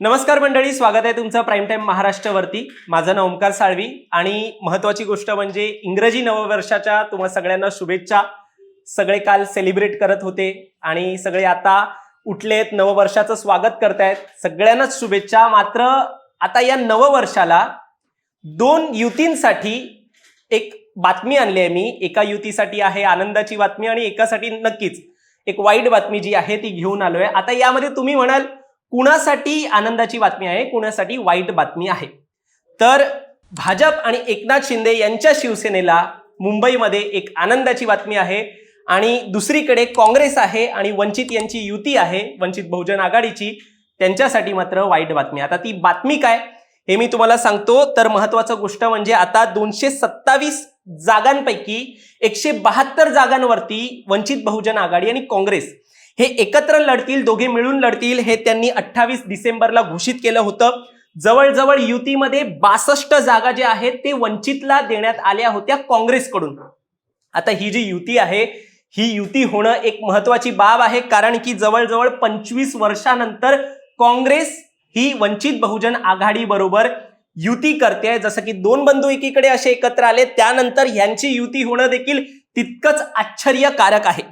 नमस्कार मंडळी स्वागत आहे तुमचं प्राईम टाईम महाराष्ट्रवरती. माझं नाव ओमकार साळवी आणि महत्वाची गोष्ट म्हणजे इंग्रजी नववर्षाच्या तुम्हा सगळ्यांना शुभेच्छा. सगळे काल सेलिब्रेट करत होते आणि सगळे आता उठलेत नववर्षाचं स्वागत करतायत. सगळ्यांनाच शुभेच्छा. मात्र आता या नववर्षाला दोन युतींसाठी एक बातमी आणली आहे मी. एका युतीसाठी आहे आनंदाची बातमी आणि एकासाठी नक्कीच एक वाईट बातमी जी आहे ती घेऊन आलोय. आता यामध्ये तुम्ही म्हणाल कुणासाठी आनंदाची बातमी आहे? कुणासाठी वाईट बातमी आहे? तर भाजप आणि एकनाथ शिंदे यांच्या शिवसेनेला मुंबईमध्ये एक आनंदाची बातमी आहे. आणि दुसरीकडे काँग्रेस आहे आणि वंचित यांची युती आहे वंचित बहुजन आघाडीची त्यांच्यासाठी मात्र वाईट बातमी आता ती बातमी काय? हे मी तुम्हाला सांगतो. तर महत्वाचं गोष्ट म्हणजे आता दोनशे सत्तावीस जागांपैकी एकशे बहात्तर जागांवरती वंचित बहुजन आघाडी आणि काँग्रेस हे एकत्र लढतील दोघे मिळून लढतील हे त्यांनी अठ्ठावीस डिसेंबरला घोषित केलं होतं. जवळजवळ युतीमध्ये बासष्ट जागा ज्या आहेत ते वंचितला देण्यात आल्या होत्या काँग्रेसकडून. आता ही जी युती आहे ही युती होणं एक महत्वाची बाब आहे कारण की जवळजवळ पंचवीस वर्षानंतर काँग्रेस ही वंचित बहुजन आघाडी बरोबर युती करते. जसं की दोन बंधू एकीकडे असे एकत्र आले त्यानंतर यांची युती होणं देखील तितकंच आश्चर्यकारक आहे.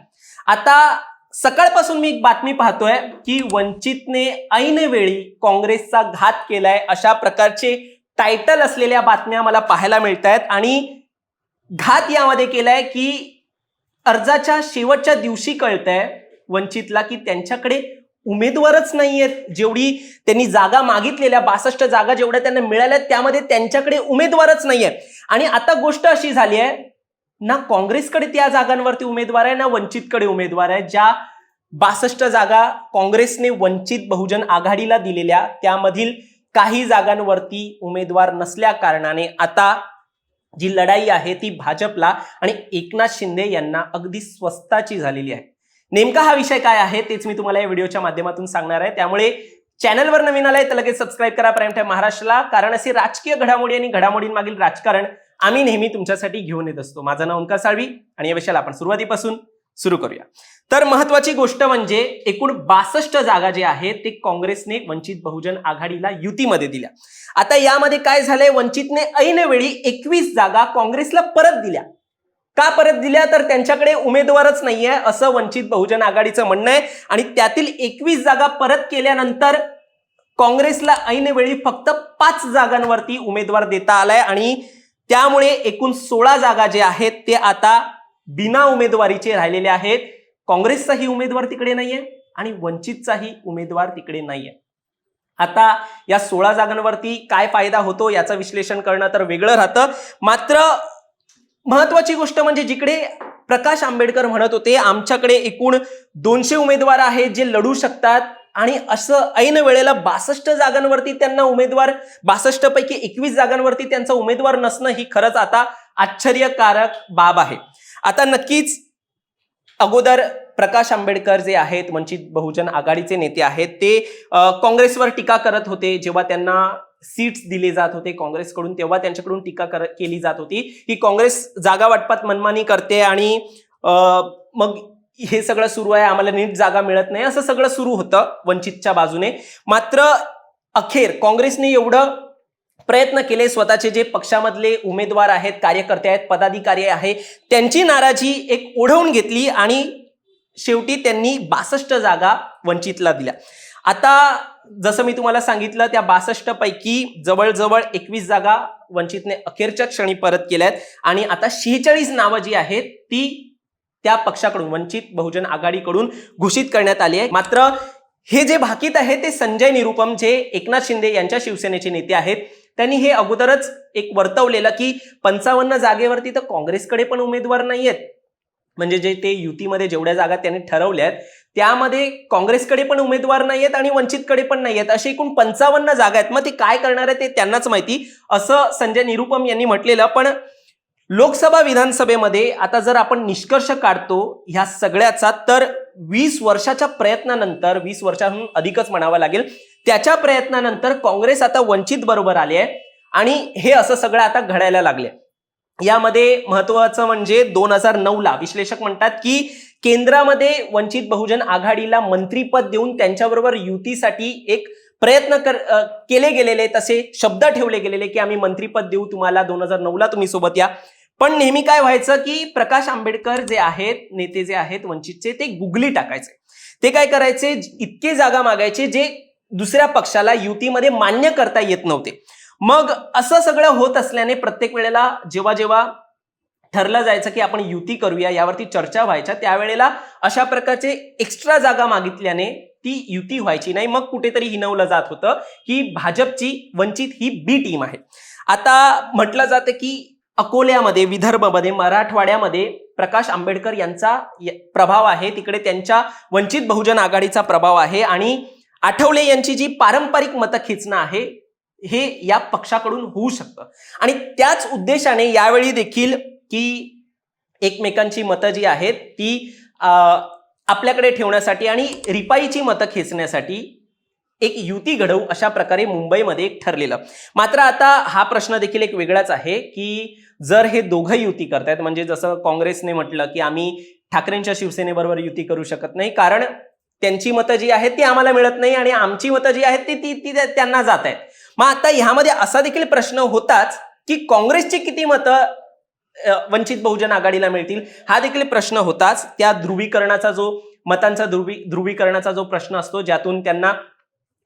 आता सकाळपासून मी एक बातमी पाहतोय की वंचितने ऐनवेळी काँग्रेसचा घात केलाय अशा प्रकारचे टायटल असलेल्या बातम्या मला पाहायला मिळत आहेत आणि घात यामध्ये केलाय की अर्जाच्या शेवटच्या दिवशी कळतंय वंचितला की त्यांच्याकडे उमेदवारच नाहीयेत. जेवढी त्यांनी जागा मागितलेल्या बासष्ट जागा जेवढ्या त्यांना मिळाल्या त्यामध्ये त्यांच्याकडे उमेदवारच नाहीये आणि आता गोष्ट अशी झाली आहे ना काँग्रेसकडे त्या जागांवरती उमेदवार आहे ना वंचितकडे उमेदवार आहे ज्या बासष्ट जागा काँग्रेसने वंचित बहुजन आघाडीला दिलेल्या त्यामधील काही जागांवरती उमेदवार नसल्या कारणाने आता जी लढाई आहे ती भाजपला आणि एकनाथ शिंदे यांना अगदी स्वस्ताची झालेली आहे. नेमका हा विषय काय आहे तेच मी तुम्हाला या व्हिडिओच्या माध्यमातून सांगणार आहे. त्यामुळे चॅनलवर नवीन आलाय तर लगेच सबस्क्राईब करा प्राईम टाईम महाराष्ट्राला कारण असे राजकीय घडामोडी आणि घडामोडींमागील राजकारण आम्ही नेहमी तुमच्यासाठी घेऊन येत असतो. माझं नाव ओंकार साळवी आणि या विषयाला आपण सुरुवातीपासून सुरू करूया. तर महत्वाची गोष्ट म्हणजे एकूण बासष्ट जागा जे आहेत ते काँग्रेसने वंचित बहुजन आघाडीला युतीमध्ये दिल्या. आता यामध्ये काय झालंय? वंचितने ऐनवेळी एकवीस जागा काँग्रेसला परत दिल्या. का परत दिल्या? तर त्यांच्याकडे उमेदवारच नाहीये असं वंचित बहुजन आघाडीचं म्हणणं आहे. आणि त्यातील एकवीस जागा परत केल्यानंतर काँग्रेसला ऐनवेळी फक्त पाच जागांवरती उमेदवार देता आलाय. आणि त्यामुळे एकूण सोळा जागा जे आहेत ते आता बिना उमेदवारीचे राहिलेले आहेत. काँग्रेसचाही उमेदवार तिकडे नाहीये आणि वंचितचाही उमेदवार तिकडे नाहीये. आता या सोळा जागांवरती काय फायदा होतो याचं विश्लेषण करणं तर वेगळं राहतं. मात्र महत्वाची गोष्ट म्हणजे जिकडे प्रकाश आंबेडकर म्हणत होते आमच्याकडे एकूण दोनशे उमेदवार आहेत जे लढू शकतात. आणि असं ऐन वेळेला बासष्ट जागांवरती त्यांना उमेदवार बासष्ट पैकी एकवीस जागांवरती त्यांचा उमेदवार नसणं ही खरंच आता आश्चर्यकारक बाब आहे. आता नक्कीच अगोदर प्रकाश आंबेडकर जे आहेत वंचित बहुजन आघाडीचे नेते आहेत ते काँग्रेसवर टीका करत होते जेव्हा त्यांना सीट्स दिले जात होते काँग्रेसकडून तेव्हा त्यांच्याकडून टीका कर, केली जात होती. की काँग्रेस जागा वाटपात मनमानी करते आणि मग हे सगळं सुरू आहे आम्हाला नीट जागा मिळत नाही असं सगळं सुरू होतं वंचितच्या बाजूने. मात्र अखेर काँग्रेसने एवढं प्रयत्न केले स्वतःचे जे पक्षामधले उमेदवार आहेत कार्यकर्ते आहेत पदाधिकारी आहे त्यांची नाराजी एक ओढवून घेतली आणि शेवटी त्यांनी बासष्ट जागा वंचितला दिल्या. आता जसं मी तुम्हाला सांगितलं त्या बासष्ट पैकी जवळजवळ एकवीस जागा वंचितने अखेरच्या क्षणी परत केल्या आहेत आणि आता शेहेचाळीस नावं जी आहेत ती त्या पक्षाकडून वंचित बहुजन आघाडीकडून घोषित करण्यात आली आहे. मात्र हे जे भाकीत आहे ते संजय निरुपम जे एकनाथ शिंदे यांच्या शिवसेनेचे नेते आहेत त्यांनी हे अगोदरच एक वर्तवलेलं की पंचावन्न जागेवरती तर काँग्रेसकडे पण उमेदवार नाही आहेत म्हणजे जे ते युतीमध्ये जेवढ्या जागा त्यांनी ठरवल्या आहेत त्यामध्ये काँग्रेसकडे पण उमेदवार नाही आहेत आणि वंचितकडे पण नाही आहेत असे एकूण पंचावन्न जागा आहेत. मग ते काय करणार आहे ते त्यांनाच माहिती असं संजय निरुपम यांनी म्हटलेलं. पण लोकसभा विधानसभेमध्ये आता जर आपण निष्कर्ष काढतो ह्या सगळ्याचा तर वीस वर्षाच्या प्रयत्नानंतर वीस वर्षाहून अधिकच म्हणावं लागेल त्याच्या प्रयत्नानंतर काँग्रेस आता वंचित बरोबर आले आहे आणि हे असं सगळं आता घडायला लागले यामध्ये महत्वाचं म्हणजे दोन हजार नऊ ला विश्लेषक म्हणतात की केंद्रामध्ये वंचित बहुजन आघाडीला मंत्रीपद देऊन त्यांच्याबरोबर युतीसाठी एक प्रयत्न कर केले गेलेले तसे शब्द ठेवले गेलेले की आम्ही मंत्रीपद देऊ तुम्हाला दोन हजार नऊला तुम्ही सोबत या. पण नेहमी काय व्हायचं की प्रकाश आंबेडकर जे आहेत नेते जे आहेत वंचितचे ते गुगली टाकायचे. ते काय करायचे? इतके जागा मागायचे जे दुसऱ्या पक्षाला युतीमध्ये मान्य करता येत नव्हते. मग असं सगळं होत असल्याने प्रत्येक वेळेला जेव्हा जेव्हा ठरलं जायचं की आपण युती करूया यावरती चर्चा व्हायच्या त्यावेळेला अशा प्रकारचे एक्स्ट्रा जागा मागितल्याने ती युती व्हायची नाही. मग कुठेतरी हिनवलं जात होतं की भाजपची वंचित ही बी टीम आहे. आता म्हटलं जातं की अकोल्यामध्ये विदर्भमध्ये मराठवाड्यामध्ये प्रकाश आंबेडकर यांचा प्रभाव आहे. तिकडे त्यांच्या वंचित बहुजन आघाडीचा प्रभाव आहे आणि आठवले यांची जी पारंपरिक मतं खेचणं आहे हे या पक्षाकडून होऊ शकतं. आणि त्याच उद्देशाने यावेळी देखील की एकमेकांची मतं जी आहेत ती आपल्याकडे ठेवण्यासाठी आणि रिपाईची मतं खेचण्यासाठी एक युती घडवू अशा प्रकारे मुंबईमध्ये एक ठरलेलं. मात्र आता हा प्रश्न देखील एक वेगळाच आहे की जर हे दोघं युती करतायत म्हणजे जसं काँग्रेसने म्हटलं की आम्ही ठाकरेंच्या शिवसेनेबरोबर युती करू शकत नाही कारण त्यांची मतं जी आहेत ती आम्हाला मिळत नाही आणि आमची मतं जी आहेत ती ती ती त्यांना जात आहेत मग आता ह्यामध्ये असा देखील प्रश्न होताच की काँग्रेसची किती मतं वंचित बहुजन आघाडीला मिळतील. हा देखील प्रश्न होताच. त्या ध्रुवीकरणाचा जो मतांचा ध्रुवी ध्रुवीकरणाचा जो प्रश्न असतो ज्यातून त्यांना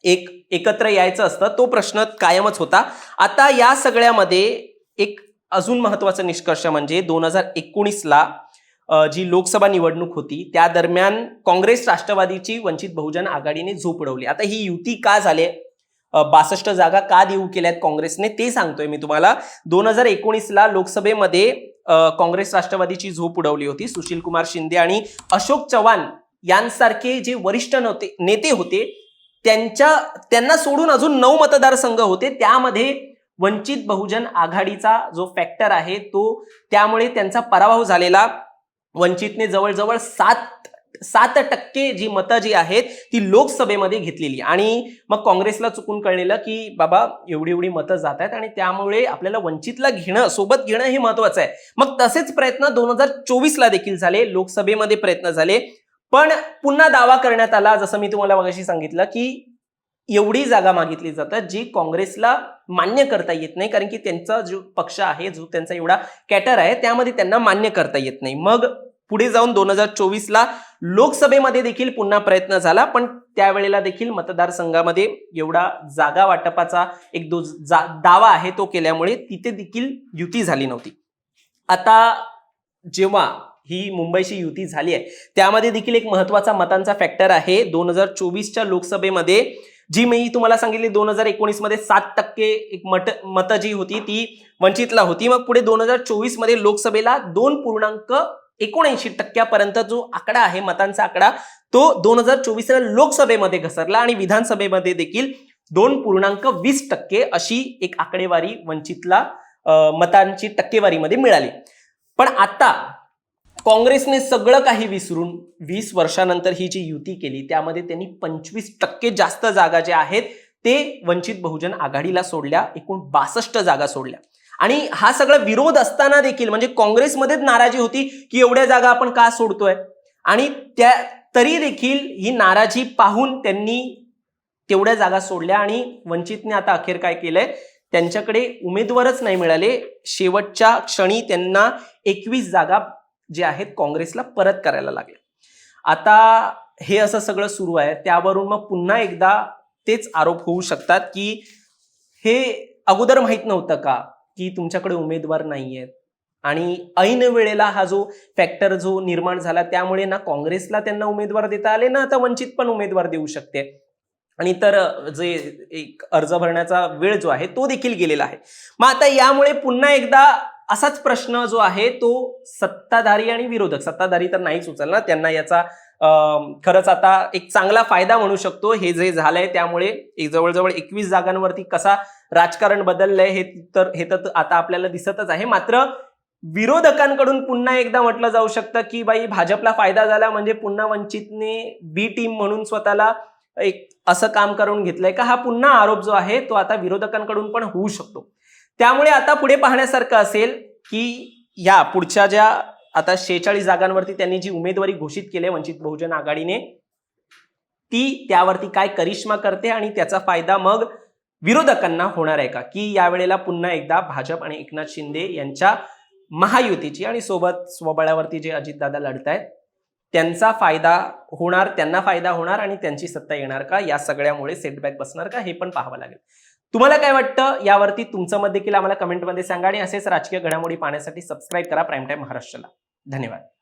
एक एकत्र यायचं असतं तो प्रश्न कायमच होता. आता या सगळ्यामध्ये एक अजून महत्त्वाचा निष्कर्ष म्हणजे दोन हजार एकोणीसला जी लोकसभा निवडणूक होती त्या दरम्यान काँग्रेस राष्ट्रवादीची वंचित बहुजन आघाडीने झोपडवली आता ही युती का झाली बासष्ट जागा का देऊ केल्यात काँग्रेसने ते सांगतोय मी तुम्हाला. दोन हजार एकोणीसला लोकसभेमध्ये काँग्रेस राष्ट्रवादीची झोप उडवली होती. सुशील कुमार शिंदे आणि अशोक चव्हाण यांसारखे जे वरिष्ठ नव्हते नेते होते त्यांच्या त्यांना सोडून अजून नऊ मतदारसंघ होते. त्यामध्ये वंचित बहुजन आघाडीचा जो फॅक्टर आहे तो त्यामुळे त्यांचा पराभव झालेला. वंचितने जवळजवळ सात सात टक्के जी मतं जी आहेत ती लोकसभेमध्ये घेतलेली. आणि मग काँग्रेसला चुकून कळलेलं की बाबा एवढी एवढी मतं जात आहेत आणि त्यामुळे आपल्याला वंचितला घेणं सोबत घेणं हे महत्वाचं आहे. मग तसेच प्रयत्न दोन हजार चोवीसला देखील झाले लोकसभेमध्ये प्रयत्न झाले. पण पुन्हा दावा करण्यात आला जसं मी तुम्हाला मगाशी सांगितलं की एवढी जागा मागितली जातात जी काँग्रेसला मान्य करता येत नाही कारण की त्यांचा जो पक्ष आहे जो त्यांचा एवढा कॅटर आहे त्यामध्ये त्यांना मान्य करता येत नाही. मग पुढे जाऊन दोन हजार चोवीसला लोकसभेमध्ये देखील पुन्हा प्रयत्न झाला पण त्यावेळेला देखील मतदारसंघामध्ये एवढा जागा वाटपाचा एक दो जा- दावा आहे तो केल्यामुळे तिथे देखील युती झाली नव्हती. आता जेव्हा ही मुंबईची युती झाली आहे त्यामध्ये देखील एक महत्त्वाचा मतांचा फॅक्टर आहे. दोन हजार चोवीसच्या लोकसभेमध्ये जी मी तुम्हाला सांगितली दोन हजार एकोणीसमध्ये सात टक्के एक मत मतं जी होती ती वंचितला होती. मग पुढे दोन हजार चोवीसमध्ये लोकसभेला दोन पूर्णांक एकोणऐंशी टक्क्यापर्यंत जो आकडा आहे मतांचा आकडा तो दोन हजार चोवीसला लोकसभेमध्ये घसरला आणि विधानसभेमध्ये देखील दोन पूर्णांक वीस टक्के अशी एक आकडेवारी वंचितला मतांची टक्केवारीमध्ये मिळाली. पण आता काँग्रेसने सगळं काही विसरून वीस वर्षानंतर ही जी युती केली त्यामध्ये त्यांनी पंचवीस टक्के जास्त जागा ज्या आहेत ते वंचित बहुजन आघाडीला सोडल्या एकूण बासष्ट जागा सोडल्या. आणि हा सगळा विरोध असताना देखील म्हणजे काँग्रेसमध्येच नाराजी होती की एवढ्या जागा आपण का सोडतोय? आणि त्या तरी देखील ही नाराजी पाहून त्यांनी तेवढ्या जागा सोडल्या आणि वंचितने आता अखेर काय केलंय? त्यांच्याकडे उमेदवारच नाही मिळाले. शेवटच्या क्षणी त्यांना एकवीस जागा जे आहेत काँग्रेसला परत करायला लागले. आता हे असं सगळं सुरू आहे. त्यावरून मग पुन्हा एकदा तेच आरोप होऊ शकतात की हे अगोदर माहीत नव्हतं का? की तुमच्याकडे उमेदवार नाही आहेत आणि ऐन वेळेला हा जो फॅक्टर जो निर्माण झाला त्यामुळे ना काँग्रेसला त्यांना उमेदवार देता आले ना आता वंचित पण उमेदवार देऊ शकते. आणि तर जे एक अर्ज भरण्याचा वेळ जो आहे तो देखील गेलेला आहे. मग आता यामुळे पुन्हा एकदा असाच प्रश्न जो आहे तो सत्ताधारी आणि विरोधक सत्ताधारी तर नाहीच उचलणार त्यांना याचा खरंच आता एक चांगला फायदा म्हणू शकतो हे जे झालंय त्यामुळे एक जवळजवळ एकवीस जागांवरती कसा राजकारण बदललंय हे तर हे तर आता आपल्याला दिसतच आहे. मात्र विरोधकांकडून पुन्हा एकदा म्हटलं जाऊ शकतं की बाई भाजपला फायदा झाला म्हणजे पुन्हा वंचितने बी टीम म्हणून स्वतःला एक असं काम करून घेतलंय का हा पुन्हा आरोप जो आहे तो आता विरोधकांकडून पण होऊ शकतो. त्यामुळे आता पुढे पाहण्यासारखं असेल की या पुढच्या ज्या आता शेहेचाळीस जागांवरती त्यांनी जी उमेदवारी घोषित केली आहे वंचित बहुजन आघाडीने ती त्यावरती काय करिश्मा करते आणि त्याचा फायदा मग विरोधकांना होणार आहे का? की यावेळेला पुन्हा एकदा भाजप आणि एकनाथ शिंदे यांच्या महायुतीची आणि सोबत स्वबळावरती जे अजितदादा लढत आहेत त्यांचा फायदा होणार त्यांना फायदा होणार आणि त्यांची सत्ता येणार का? या सगळ्यामुळे सेटबॅक बसणार का? हे पण पाहावं लागेल. तुम्हाला काय वाटतं? यावरती तुमचं मत देखील आम्हाला कमेंटमध्ये सांगा आणि असेच राजकीय घडामोडी पाहण्यासाठी सबस्क्राईब करा प्राईम टाईम महाराष्ट्राला. ધન્યવાદ